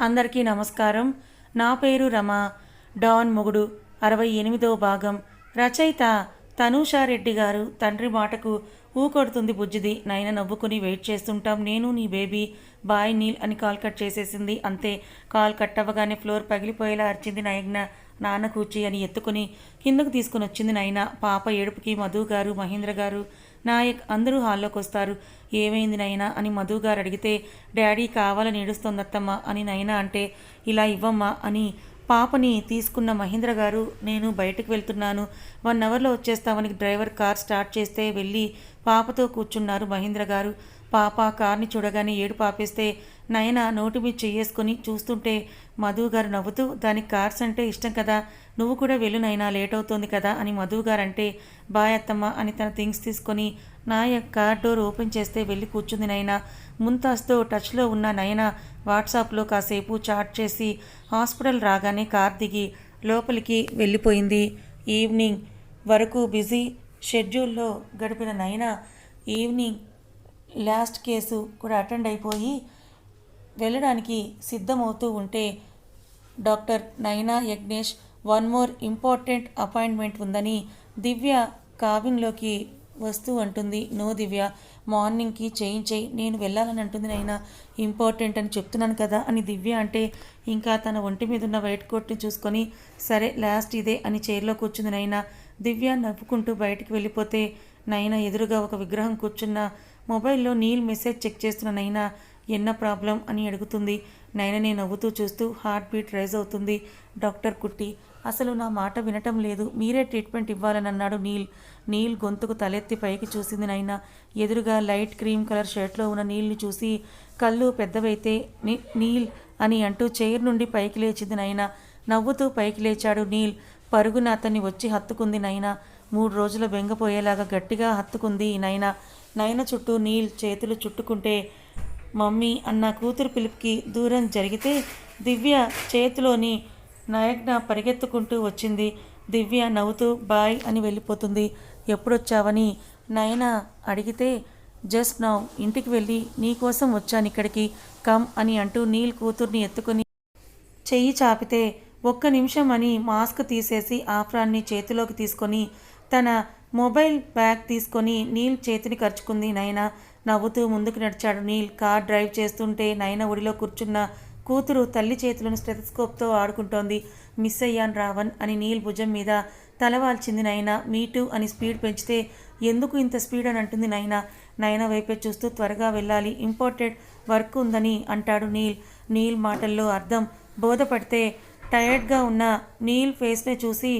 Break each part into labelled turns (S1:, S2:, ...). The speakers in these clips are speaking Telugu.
S1: అందరికీ నమస్కారం. నా పేరు రమ. డాన్ మొగుడు అరవై ఎనిమిదో భాగం. రచయిత తనూషారెడ్డి గారు తండ్రి మాటకు ఊకొడుతుంది బుజ్జిది. నైనా నవ్వుకుని వెయిట్ చేస్తుంటాం. నేను నీ బేబీ బాయ్ నీల్ అని కాల్ కట్ చేసేసింది. అంతే. కాల్ కట్ అవ్వగానే ఫ్లోర్ పగిలిపోయేలా అరిచింది నయగ్న నాన్న కూర్చి అని ఎత్తుకుని కిందకు తీసుకుని వచ్చింది నైనా. పాప ఏడుపుకి మధు గారు మహేంద్ర గారు నాయక్ అందరూ హాల్లోకి వస్తారు ఏమైంది నైనా అని మధు గారు అడిగితే డాడీ కావాలని ఏడుస్తోందత్తమ్మ అని నైనా అంటే ఇలా ఇవ్వమ్మా అని పాపని తీసుకున్న మహేంద్ర గారు నేను బయటకు వెళ్తున్నాను. వన్ అవర్లో వచ్చేస్తామని డ్రైవర్ కార్ స్టార్ట్ చేస్తే వెళ్ళి పాపతో కూర్చున్నారు మహేంద్ర గారు. పాప కార్ని చూడగానే ఏడు పాపేస్తే నయన నోటి మీద చెయ్యేసుకొని చూస్తుంటే మధు గారు నవ్వుతూ దానికి కార్స్ అంటే ఇష్టం కదా. నువ్వు కూడా వెళ్ళు నైనా లేట్ అవుతోంది కదా అని మధు గారు అంటే బాయ్ అత్తమ్మ అని తన థింగ్స్ తీసుకొని నాయక్ కార్ డోర్ ఓపెన్ చేస్తే వెళ్ళి కూర్చుంది నైనా ముంతాజ్తో టచ్లో ఉన్న నయన వాట్సాప్లో కాసేపు చాట్ చేసి హాస్పిటల్ రాగానే కార్ దిగి లోపలికి వెళ్ళిపోయింది. ఈవినింగ్ వరకు బిజీ షెడ్యూల్లో గడిపిన నయన ఈవినింగ్ లాస్ట్ కేసు కూడా అటెండ్ అయిపోయి వెళ్ళడానికి సిద్ధమవుతూ ఉంటే doctor Naina Yagnesh one more important appointment ఉందని దివ్య కాబిన్లోకి వస్తూ అంటుంది. నో దివ్య మార్నింగ్కి చేయించేయి నేను వెళ్ళాలని అంటుంది నైనా. ఇంపార్టెంట్ అని చెప్తున్నాను కదా అని దివ్య అంటే ఇంకా తన ఒంటి మీద ఉన్న వైట్ కోట్ని చూసుకొని సరే లాస్ట్ ఇదే అని చైర్లో కూర్చుంది నైనా. దివ్య నవ్వుకుంటూ బయటికి వెళ్ళిపోతే నైనా ఎదురుగా ఒక విగ్రహం కూర్చున్న మొబైల్లో నీల్ మెసేజ్ చెక్ చేస్తున్న నైనా. ఎన్న ప్రాబ్లం అని అడుగుతుంది. నైనని నవ్వుతూ చూస్తూ హార్ట్ బీట్ రైజ్ అవుతుంది. డాక్టర్ కుట్టి అసలు నా మాట వినటం లేదు. మీరే ట్రీట్మెంట్ ఇవ్వాలని అన్నాడు నీల్. నీల్ గొంతుకు తలెత్తి పైకి చూసింది నైనా ఎదురుగా లైట్ క్రీమ్ కలర్ షర్ట్లో ఉన్న నీల్ని చూసి కళ్ళు పెద్దవైతే నీల్ అని అంటూ చైర్ నుండి పైకి లేచింది నైనా నవ్వుతూ పైకి లేచాడు నీల్. పరుగున అతన్ని వచ్చి హత్తుకుంది నైనా మూడు రోజుల బెంగపోయేలాగా గట్టిగా హత్తుకుంది నైనా నైన చుట్టూ నీల్ చేతులు చుట్టుకుంటే మమ్మీ అన్న కూతురు పిలుపుకి దూరం జరిగితే దివ్య చేతిలోని నయజ్ఞ పరిగెత్తుకుంటూ వచ్చింది. దివ్య నవ్వుతూ బాయ్ అని వెళ్ళిపోతుంది. ఎప్పుడొచ్చావని? నయన అడిగితే జస్ట్ నౌ ఇంటికి వెళ్ళి నీకోసం వచ్చాను ఇక్కడికి. కమ్ అని అంటూ నీల్ కూతుర్ని ఎత్తుకొని చెయ్యి చాపితే ఒక్క నిమిషం అని మాస్క్ తీసేసి ఆఫ్రాన్ని చేతిలోకి తీసుకొని తన మొబైల్ బ్యాగ్ తీసుకొని నీల్ చేతిని ఖర్చుకుంది నయన. నవ్వుతూ ముందుకు నడిచాడు నీల్. కార్ డ్రైవ్ చేస్తుంటే నయన ఒడిలో కూర్చున్న కూతురు తల్లి చేతులను స్టెథస్కోప్తో ఆడుకుంటోంది. మిస్ అయ్యాను రావణ్ అని నీల్ భుజం మీద తలవాల్చింది నయన. మీటు అని స్పీడ్ పెంచితే ఎందుకు ఇంత స్పీడ్ అని అంటుంది నయన. నయన వైపే చూస్తూ త్వరగా వెళ్ళాలి. ఇంపార్టెంట్ వర్క్ ఉందని అంటాడు నీల్. నీల్ మాటల్లో అర్థం బోధపడితే టయర్డ్గా ఉన్న నీల్ ఫేస్నే చూసి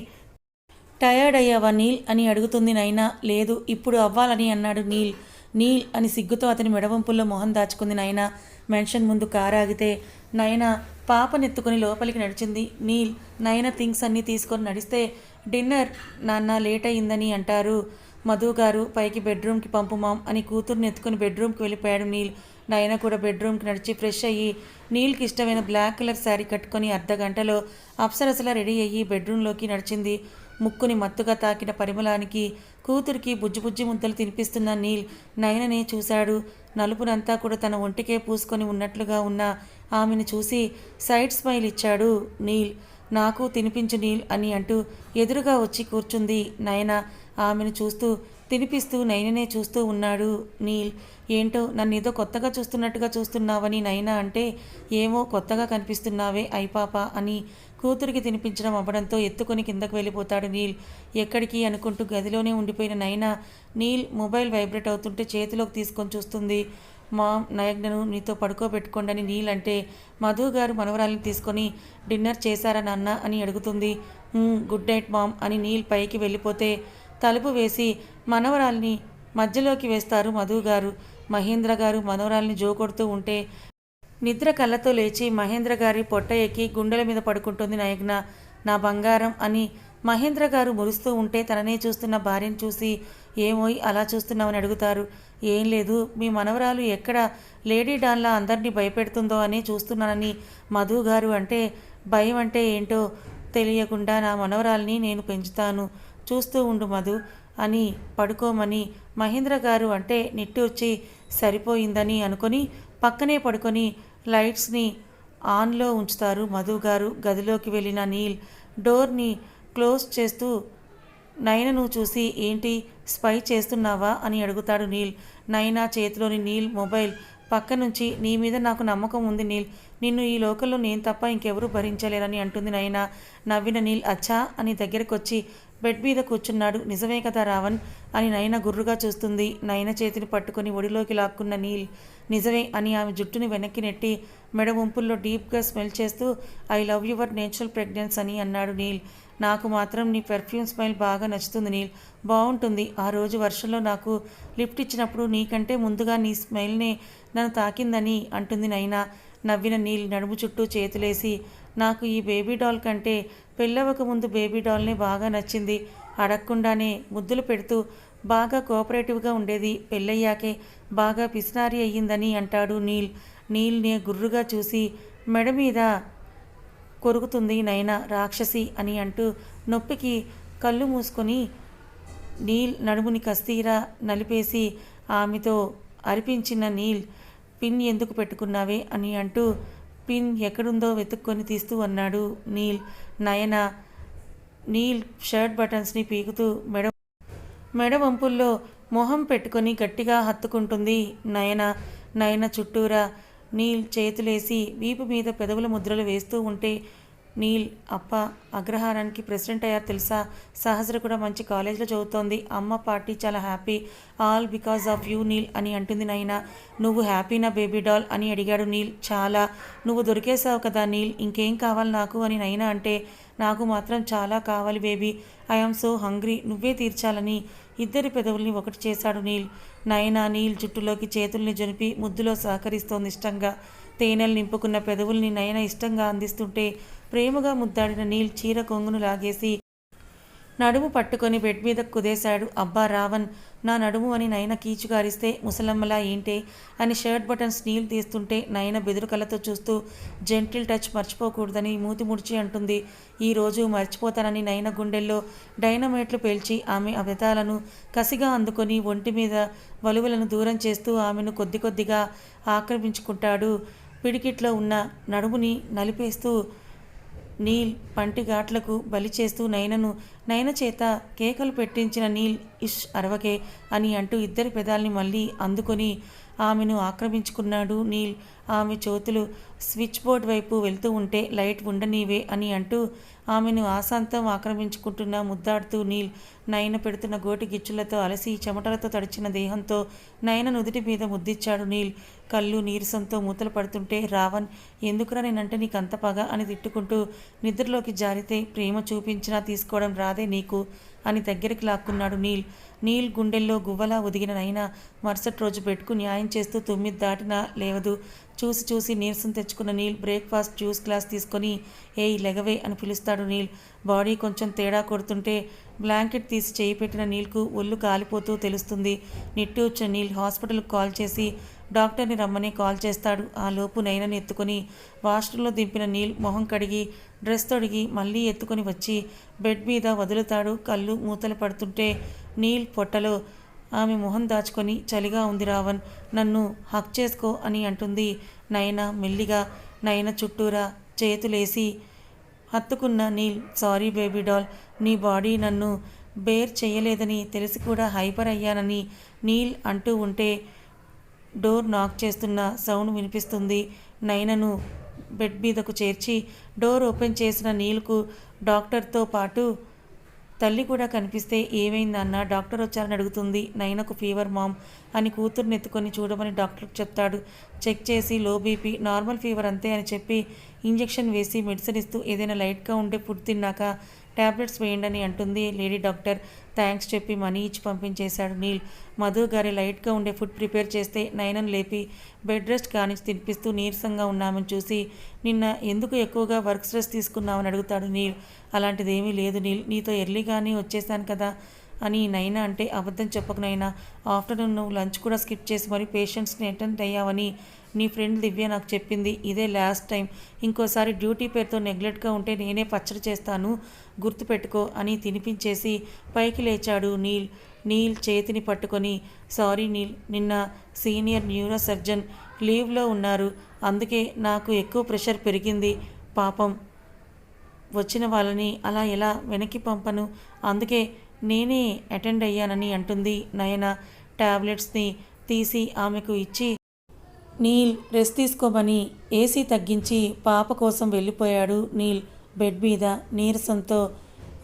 S1: టయర్డ్ అయ్యావా నీల్? అని అడుగుతుంది నైనా లేదు ఇప్పుడు అవ్వాలని అన్నాడు నీల్. నీల్ అని సిగ్గుతో అతని మెడవంపుల్లో మొహం దాచుకుంది నయన. మెన్షన్ ముందు కారు ఆగితే నయన పాపనెత్తుకుని లోపలికి నడిచింది. నీల్ నయన థింగ్స్ అన్నీ తీసుకొని నడిస్తే డిన్నర్ నాన్న లేట్ అయిందని అంటారు. మధు గారు పైకి బెడ్రూమ్కి పంపు మామ్ అని కూతుర్ని ఎత్తుకుని బెడ్రూమ్కి వెళ్ళిపోయాడు నీల్. నయన కూడా బెడ్రూమ్కి నడిచి ఫ్రెష్ అయ్యి నీల్కి ఇష్టమైన బ్లాక్ కలర్ శారీ కట్టుకొని అర్ధ గంటలో అప్సరసలా రెడీ అయ్యి బెడ్రూమ్లోకి నడిచింది. ముక్కుని మత్తుగా తాకిన పరిమళానికి కూతురికి బుజ్జి బుజ్జి ముద్దలు తినిపిస్తున్న నీల్ నయననే చూశాడు. నలుపునంతా కూడా తన ఒంటికే పూసుకొని ఉన్నట్లుగా ఉన్న ఆమెను చూసి సైడ్ స్మైల్ ఇచ్చాడు. నీల్ నాకు తినిపించు నీల్ అని అంటూ ఎదురుగా వచ్చి కూర్చుంది నయన. ఆమెను చూస్తూ తినిపిస్తూ నయననే చూస్తూ ఉన్నాడు. నీల్ ఏంటో నన్ను ఏదో కొత్తగా చూస్తున్నట్టుగా చూస్తున్నావని నైనా అంటే ఏమో కొత్తగా కనిపిస్తున్నావే అయిపాప అని కూతురికి తినిపించడం అవ్వడంతో ఎత్తుకొని కిందకు వెళ్ళిపోతాడు నీల్. ఎక్కడికి అనుకుంటూ గదిలోనే ఉండిపోయిన నైనా నీల్ మొబైల్ వైబ్రేట్ అవుతుంటే చేతిలోకి తీసుకొని చూస్తుంది. మామ్ నయగ్నను నీతో పడుకోబెట్టుకోండి నీల్ అంటే మధు గారు మనవరాలిని తీసుకొని డిన్నర్ చేశారా నాన్న అని అడుగుతుంది. గుడ్ నైట్ మామ్ అని నీల్ పైకి వెళ్ళిపోతే తలుపు వేసి మనవరాల్ని మధ్యలోకి వేస్తారు మధు గారు. మహేంద్ర గారు మనవరాల్ని జోకొడుతూ ఉంటే నిద్ర కళ్ళతో లేచి మహేంద్ర గారి పొట్ట ఎక్కి గుండెల మీద పడుకుంటుంది నయగ్న. నా బంగారం అని మహేంద్ర గారు మురుస్తూ ఉంటే తననే చూస్తున్న భార్యను చూసి ఏమోయ్ అలా చూస్తున్నామని అడుగుతారు. ఏం లేదు మీ మనవరాలు ఎక్కడ? లేడీ డాన్లా అందరినీ భయపెడుతుందో అని చూస్తున్నానని మధు గారు అంటే భయం అంటే ఏంటో తెలియకుండా నా మనవరాల్ని నేను పెంచుతాను. చూస్తూ ఉండు మధు అని పడుకోమని మహేంద్ర గారు అంటే నిట్టూర్చి సరిపోయిందని అనుకొని పక్కనే పడుకొని లైట్స్ని ఆన్లో ఉంచుతారు. మధు గారు గదిలోకి వెళ్ళిన నీల్ డోర్ని క్లోజ్ చేస్తూ నయనను చూసి ఏంటి స్పై చేస్తున్నావా అని అడుగుతాడు నీల్. నయన చేతిలోని నీల్ మొబైల్ పక్క నుంచి నీ మీద నాకు నమ్మకం ఉంది నీల్. నిన్ను ఈ లోకల్లో నేను తప్ప ఇంకెవరూ భరించలేరని అంటుంది నయన. నవ్విన నీల్ అచ్చా అని దగ్గరకొచ్చి బెడ్ మీద కూర్చున్నాడు. నిజమే కదా రావణ్ అని నయన గుర్రుగా చూస్తుంది. నయన చేతిని పట్టుకొని ఒడిలోకి లాక్కున్న నీల్ నిజమే అని ఆమె జుట్టుని వెనక్కి నెట్టి మెడ వంపుల్లో డీప్గా స్మెల్ చేస్తూ I love your natural fragrance అని అన్నాడు నీల్. నాకు మాత్రం నీ పెర్ఫ్యూమ్ స్మైల్ బాగా నచ్చుతుంది నీల్. బాగుంటుంది ఆ రోజు వర్షంలో నాకు లిఫ్ట్ ఇచ్చినప్పుడు నీకంటే ముందుగా నీ స్మైల్నే నన్ను తాకిందని అంటుంది నైనా నవ్విన నీల్ నడుము చుట్టూ చేతులేసి నాకు ఈ బేబీ డాల్ కంటే పెళ్ళవక ముందు బేబీ డాల్నే బాగా నచ్చింది. అడగకుండానే ముద్దులు పెడుతూ బాగా కోఆపరేటివ్గా ఉండేది పెళ్ళయ్యాకే బాగా పిసినారి అయ్యిందని అంటాడు నీల్. నీల్ని గుర్రుగా చూసి మెడ మీద కొరుకుతుంది నయన రాక్షసి అని అంటూ నొప్పికి కళ్ళు మూసుకొని నీల్ నడుముని కస్తీరా నలిపేసి ఆమెతో అరిపించిన నీల్ పిన్ ఎందుకు పెట్టుకున్నావే అని అంటూ పిన్ ఎక్కడుందో వెతుక్కొని తీస్తూ అన్నాడు నీల్. నయన నీల్ షర్ట్ బటన్స్ని పీకుతూ మెడ మెడ వంపుల్లో మొహం పెట్టుకొని గట్టిగా హత్తుకుంటుంది నయన. నయన చుట్టూరా నీల్ చేతులేసి వీపు మీద పెదవుల ముద్రలు వేస్తూ ఉంటే నీల్ అప్ప అగ్రహారానికి ప్రెసిడెంట్ అయ్యారు తెలుసా? సహస్ర కూడా మంచి కాలేజీలో చదువుతోంది. అమ్మ పార్టీ చాలా happy. All because of you Neel అని అంటుంది నైనా. నువ్వు హ్యాపీనా బేబీ డాల్ అని అడిగాడు నీల్. చాలా. నువ్వు దొరికేసావు కదా నీల్. ఇంకేం కావాలి నాకు అని నైనా అంటే నాకు మాత్రం చాలా కావాలి బేబీ. I am so hungry. నువ్వే తీర్చాలని. ఇద్దరి పెదవుల్ని ఒకటి చేశాడు నీల్. నయనా నీల్ జుట్టులోకి చేతుల్ని జనిపి ముద్దులో సహకరిస్తోంది ఇష్టంగా. తేనెలు నింపుకున్న పెదవుల్ని నయన ఇష్టంగా అందిస్తుంటే ప్రేమగా ముద్దాడిన నీల్ చీర కొంగును లాగేసి నడుము పట్టుకొని బెడ్ మీద కుదేశాడు. అబ్బా రావణ్ నా నడుము అని నయన కీచుగారిస్తే ముసలమ్మలా ఏంటే? అని షర్ట్ బటన్స్ నీళ్ళు తీస్తుంటే నయన బెదురు కళ్ళతో చూస్తూ జెంటిల్ టచ్ మర్చిపోకూడదని మూతి ముడిచి అంటుంది. ఈరోజు మర్చిపోతానని నయన గుండెల్లో డైనమైట్లు పేల్చి ఆమె అవితాలను కసిగా అందుకొని ఒంటి మీద వలువలను దూరం చేస్తూ ఆమెను కొద్ది కొద్దిగా ఆక్రమించుకుంటాడు. పిడికిట్లో ఉన్న నడుముని నలిపేస్తూ నీల్ పంటి ఘాట్లకు బలి చేస్తూ నయనను నయన చేత కేకలు పెట్టించిన నీల్ ఇష్ అరవకే అని అంటూ ఇద్దరి పెదాల్ని మళ్ళీ అందుకొని ఆమెను ఆక్రమించుకున్నాడు. నీల్ ఆమె చేతులు స్విచ్ బోర్డ్ వైపు వెళ్తూ ఉంటే లైట్ ఉండనీవే అని అంటూ ఆమెను ఆశాంతం ఆక్రమించుకుంటున్న ముద్దాడుతూ నీల్ నయన పెడుతున్న గోటి గిచ్చులతో అలసి చెమటలతో తడిచిన దేహంతో నయన నుదుటి మీద ముద్దిచ్చాడు నీల్. కళ్ళు నీరసంతో మూతలు పడుతుంటే రావణ్ ఎందుకురా నేనంటే నీకు అంత పగ? అని తిట్టుకుంటూ నిద్రలోకి జారితే ప్రేమ చూపించినా తీసుకోవడం రాదే నీకు. అని దగ్గరికి లాక్కున్నాడు నీల్. నీల్ గుండెల్లో గువ్వలా ఒదిగిన నైనా మరుసటి రోజు పెట్టుకు న్యాయం చేస్తూ తొమ్మిది దాటినా లేవదు. చూసి చూసి నీరసం తెచ్చుకున్న నీల్ బ్రేక్ఫాస్ట్ జ్యూస్ గ్లాస్ తీసుకొని ఏయ్ లెగవే అని పిలుస్తాడు నీల్. బాడీ కొంచెం తేడా కొడుతుంటే బ్లాంకెట్ తీసి చేయి పెట్టిన నీల్కు ఒళ్ళు కాలిపోతూ తెలుస్తుంది. నిట్టూర్చిన నీల్ హాస్పిటల్కి కాల్ చేసి డాక్టర్ని రమ్మని కాల్ చేస్తాడు. ఆ లోపు నైనని ఎత్తుకొని వాష్రూంలో దింపిన నీల్ మొహం కడిగి డ్రెస్ తొడిగి మళ్ళీ ఎత్తుకొని వచ్చి బెడ్ మీద వదులుతాడు. కళ్ళు మూతలు పడుతుంటే నీల్ పొట్టలో ఆమె మొహం దాచుకొని చలిగా ఉంది రావణ్. నన్ను హక్ చేసుకో అని అంటుంది నయన మెల్లిగా. నయన చుట్టూరా చేతులేసి హత్తుకున్న నీల్ సారీ బేబీ డాల్ నీ బాడీ నన్ను బేర్ చేయలేదని తెలిసి కూడా హైపర్ అయ్యానని నీల్ అంటూ ఉంటే డోర్ నాక్ చేస్తున్న సౌండ్ వినిపిస్తుంది. నయనను బెడ్ మీదకు చేర్చి డోర్ ఓపెన్ చేసిన నీల్కు డాక్టర్తో పాటు తల్లి కూడా కనిపిస్తే ఏమైందన్న డాక్టర్ వచ్చారని అడుగుతుంది. నైనకు ఫీవర్ మామ్ అని కూతుర్ని ఎత్తుకొని చూడమని డాక్టర్కి చెప్తాడు. చెక్ చేసి లో బీపీ నార్మల్ ఫీవర్ అంతే అని చెప్పి ఇంజెక్షన్ వేసి మెడిసిన్ ఇస్తూ ఏదైనా లైట్గా ఉండే ఫుడ్ తిన్నాక ట్యాబ్లెట్స్ వేయండి అని అంటుంది లేడీ డాక్టర్. థ్యాంక్స్ చెప్పి మనీ ఇచ్చి పంపించేశాడు నీల్. మధు గారి లైట్గా ఉండే ఫుడ్ ప్రిపేర్ చేస్తే నయనం లేపి బెడ్ రెస్ట్ కానిచ్చి తినిపిస్తూ నీరసంగా ఉన్నామని చూసి నిన్న ఎందుకు ఎక్కువగా వర్క్ స్ట్రెస్ తీసుకున్నామని అడుగుతాడు నీల్. అలాంటిదేమీ లేదు నీల్. నీతో ఎర్లీగానే వచ్చేసాను కదా. అని నైనా అంటే అబద్ధం చెప్పకు నైనా. ఆఫ్టర్నూన్ నువ్వు లంచ్ కూడా స్కిప్ చేసి మరి పేషెంట్స్ని అటెండ్ అయ్యావని నీ ఫ్రెండ్ దివ్య నాకు చెప్పింది. ఇదే లాస్ట్ టైం. ఇంకోసారి డ్యూటీ పేరుతో నెగ్లెక్ట్గా ఉంటే నేనే పచ్చడి చేస్తాను గుర్తుపెట్టుకో అని తినిపించేసి పైకి లేచాడు నీల్. నీల్ చేతిని పట్టుకొని సారీ నీల్ నిన్న సీనియర్ న్యూరో సర్జన్ లీవ్లో ఉన్నారు. అందుకే నాకు ఎక్కువ ప్రెషర్ పెరిగింది. పాపం వచ్చిన వాళ్ళని అలా ఎలా వెనక్కి పంపను? అందుకే నేనే అటెండ్ అయ్యానని అంటుంది నయన. టాబ్లెట్స్ని తీసి ఆమెకు ఇచ్చి నీల్ రెస్ట్ తీసుకోమని ఏసీ తగ్గించి పాప కోసం వెళ్ళిపోయాడు నీల్ బెడ్ మీద నీరసంతో.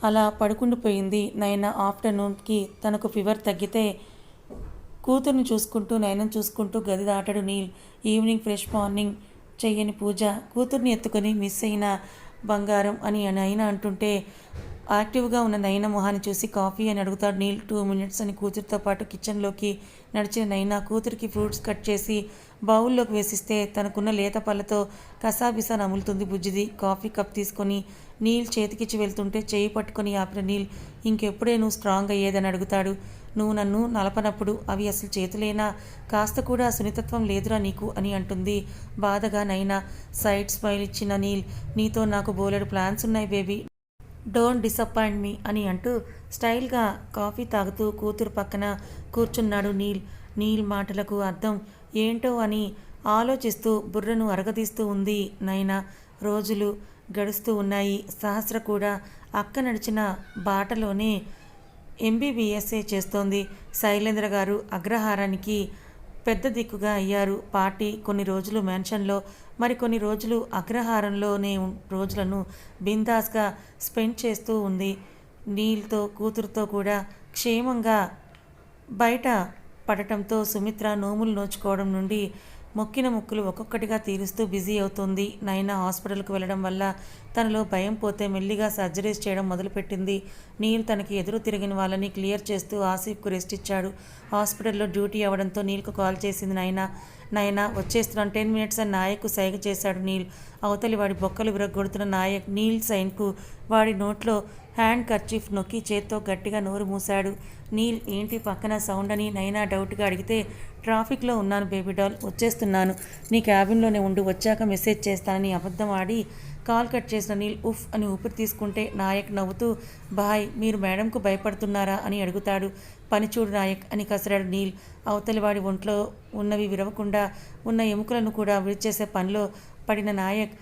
S1: అలా పడుకుండిపోయింది నయన ఆఫ్టర్నూన్కి. తనకు ఫీవర్ తగ్గితే కూతుర్ని చూసుకుంటూ నయనం చూసుకుంటూ గది దాటాడు నీల్. ఈవినింగ్ ఫ్రెష్ మార్నింగ్ చెయ్యని పూజ కూతుర్ని ఎత్తుకొని మిస్ అయిన బంగారం అని నయన అంటుంటే యాక్టివ్గా ఉన్న నయన మొహాన్ని చూసి కాఫీ అని అడుగుతాడు. నీల్ టూ మినిట్స్ అని కూతురితో పాటు కిచెన్లోకి నడిచిన నైనా కూతురికి ఫ్రూట్స్ కట్ చేసి బౌల్లోకి వేసిస్తే తనకున్న లేత పళ్ళతో కసాబిసా నములుతుంది బుజ్జిది. కాఫీ కప్ తీసుకొని నీల్ చేతికిచ్చి వెళ్తుంటే చేయి పట్టుకొని ఆపిన నీల్ ఇంకెప్పుడే నువ్వు స్ట్రాంగ్ అయ్యేదని అడుగుతాడు. నువ్వు నన్ను నలపనప్పుడు అవి అసలు చేతులేనా? కాస్త కూడా సున్నితత్వం లేదురా నీకు అని అంటుంది బాధగా నైనా. సైడ్ స్మైల్ ఇచ్చిన నీల్ నీతో నాకు బోలెడు ప్లాన్స్ ఉన్నాయి బేబీ. డోంట్ డిసప్పాయింట్ మీ అని అంటూ స్టైల్గా కాఫీ తాగుతూ కూతురు పక్కన కూర్చున్నాడు నీల్. నీల్ మాటలకు అర్థం ఏంటో అని ఆలోచిస్తూ బుర్రను అరగదీస్తూ ఉంది నైనా రోజులు గడుస్తూ ఉన్నాయి. సహస్ర కూడా అక్క నడిచిన బాటలోనే ఎంబీబీఎస్ఏ చేస్తోంది. శైలేంద్ర గారు అగ్రహారానికి పెద్ద దిక్కుగా అయ్యారు. పార్టీ కొన్ని రోజులు మెన్షన్లో మరికొన్ని రోజులు అగ్రహారంలోనే ఉం- రోజులను బిందాస్గా స్పెండ్ చేస్తూ ఉంది. నీల్తో కూతురుతో కూడా క్షేమంగా బయట పడటంతో సుమిత్ర నోములు నోచుకోవడం నుండి మొక్కిన ముక్కులు ఒక్కొక్కటిగా తీరుస్తూ బిజీ అవుతుంది. నైనా హాస్పిటల్కి వెళ్ళడం వల్ల తనలో భయం పోతే మెల్లిగా సర్జరీస్ చేయడం మొదలుపెట్టింది. నీల్ తనకి ఎదురు తిరిగిన వాళ్ళని క్లియర్ చేస్తూ ఆసిఫ్కు రెస్ట్ ఇచ్చాడు. హాస్పిటల్లో డ్యూటీ అవ్వడంతో నీల్కు కాల్ చేసింది నైనా. నైనా వచ్చేస్తున్నాను టెన్ మినిట్స్ అని నాయకు సైగ చేశాడు నీల్. అవతలి వాడి బొక్కలు విరగొడుతున్న నాయక్ నీల్ సైన్కు వాడి నోట్లో హ్యాండ్ కర్చీఫ్ నొక్కి చేత్తో గట్టిగా నోరు మూశాడు. నీల్ ఏంటి పక్కన సౌండ్ అని నైనా డౌట్గా అడిగితే ట్రాఫిక్లో ఉన్నాను బేబీ డాల్ వచ్చేస్తున్నాను. నీ క్యాబిన్లోనే ఉండు వచ్చాక మెసేజ్ చేస్తానని అబద్ధం ఆడి కాల్ కట్ చేసిన నీల్ ఉఫ్ అని ఊపిరి తీసుకుంటే నాయక్ నవ్వుతూ బాయ్ మీరు మేడంకు భయపడుతున్నారా? అని అడుగుతాడు. పని చూడు నాయక్ అని కసిరాడు నీల్. అవతలివాడి ఒంట్లో ఉన్నవి విరవకుండా ఉన్న ఎముకలను కూడా విడిచేసే పనిలో పడిన నాయక్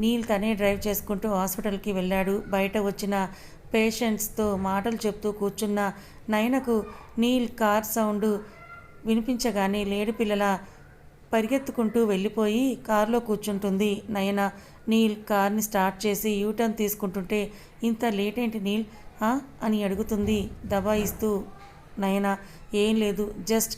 S1: నీల్ తనే డ్రైవ్ చేసుకుంటూ హాస్పిటల్కి వెళ్ళాడు. బయట వచ్చిన పేషెంట్స్తో మాటలు చెప్తూ కూర్చున్న నయనకు నీల్ కార్ సౌండ్ వినిపించగానే లేడి పిల్లల పరిగెత్తుకుంటూ వెళ్ళిపోయి కారులో కూర్చుంటుంది నయన. నీల్ కార్ని స్టార్ట్ చేసి యూటర్న్ తీసుకుంటుంటే ఇంత లేట్ ఏంటి నీల్? ఆ? అని అడుగుతుంది దబాయిస్తూ నయన ఏం లేదు జస్ట్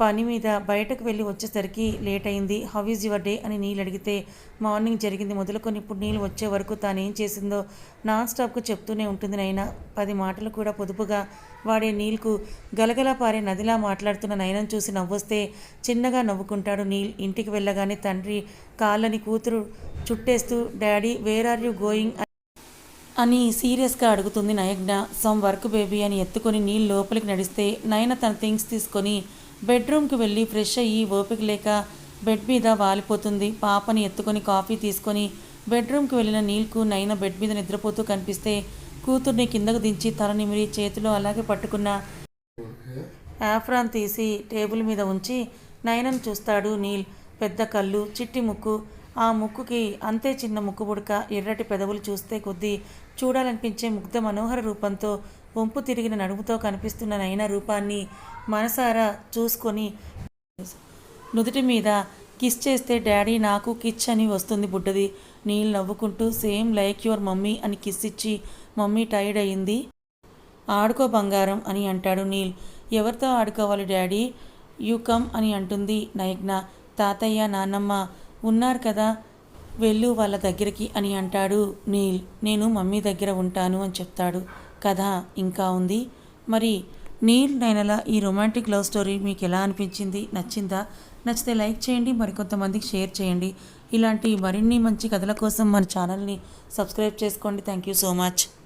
S1: పని మీద బయటకు వెళ్ళి వచ్చేసరికి లేట్ అయింది హౌ ఈజ్ యువర్ డే? అని నీళ్ళు అడిగితే మార్నింగ్ జరిగింది మొదలుకొని ఇప్పుడు నీళ్ళు వచ్చే వరకు తాను ఏం చేసిందో నాన్ స్టాప్కు చెప్తూనే ఉంటుంది నైనా పది మాటలు కూడా పొదుపుగా వాడే నీల్కు గలగలా పారే నదిలా మాట్లాడుతున్న నయనం చూసి నవ్వొస్తే చిన్నగా నవ్వుకుంటాడు నీల్. ఇంటికి వెళ్ళగానే తండ్రి కాళ్ళని కూతురు చుట్టేస్తూ daddy where are you going అని సీరియస్గా అడుగుతుంది నయజ్ఞ. సమ్ వర్క్ బేబీ అని ఎత్తుకొని నీళ్ళు లోపలికి నడిస్తే నయన తన థింగ్స్ తీసుకొని బెడ్రూమ్కి వెళ్ళి ఫ్రెష్ అయ్యి ఓపిక లేక బెడ్ మీద వాలిపోతుంది. పాపని ఎత్తుకొని కాఫీ తీసుకొని బెడ్రూమ్కి వెళ్ళిన నీల్కు నైనా బెడ్ మీద నిద్రపోతూ కనిపిస్తే కూతుర్ని కిందకు దించి తల నిమిరి చేతిలో అలాగే పట్టుకున్న ఆఫ్రాన్ తీసి టేబుల్ మీద ఉంచి నయనను చూస్తాడు నీల్. పెద్ద కళ్ళు చిట్టి ముక్కు ఆ ముక్కుకి అంతే చిన్న ముక్కు బుడక ఎర్రటి పెదవులు చూస్తే కొద్దీ చూడాలనిపించే ముగ్ధ మనోహర రూపంతో వంపు తిరిగిన నడుముతో కనిపిస్తున్న నయన రూపాన్ని మనసారా చూసుకొని నుదుటి మీద కిస్ చేస్తే డాడీ నాకు కిచ్ అని వస్తుంది బుడ్డది. నీళ్ళు నవ్వుకుంటూ సేమ్ లైక్ యువర్ మమ్మీ అని కిస్ ఇచ్చి మమ్మీ టైర్డ్ అయింది. ఆడుకో బంగారం అని అంటాడు నీల్. ఎవరితో ఆడుకోవాలి డాడీ? యూ కమ్ అని అంటుంది నయగ్న తాతయ్య నాన్నమ్మ ఉన్నారు కదా వెళ్ళు వాళ్ళ దగ్గరికి అని అంటాడు నీల్. నేను మమ్మీ దగ్గర ఉంటాను అని చెప్తాడు. కథ ఇంకా ఉంది. మరి నీల్ నైనల ఈ రొమాంటిక్ లవ్ స్టోరీ మీకు ఎలా అనిపించింది? నచ్చిందా? నచ్చితే లైక్ చేయండి మరికొంతమందికి షేర్ చేయండి. ఇలాంటి మరిన్ని మంచి కథల కోసం మన ఛానల్ని సబ్స్క్రైబ్ చేసుకోండి. Thank you so much.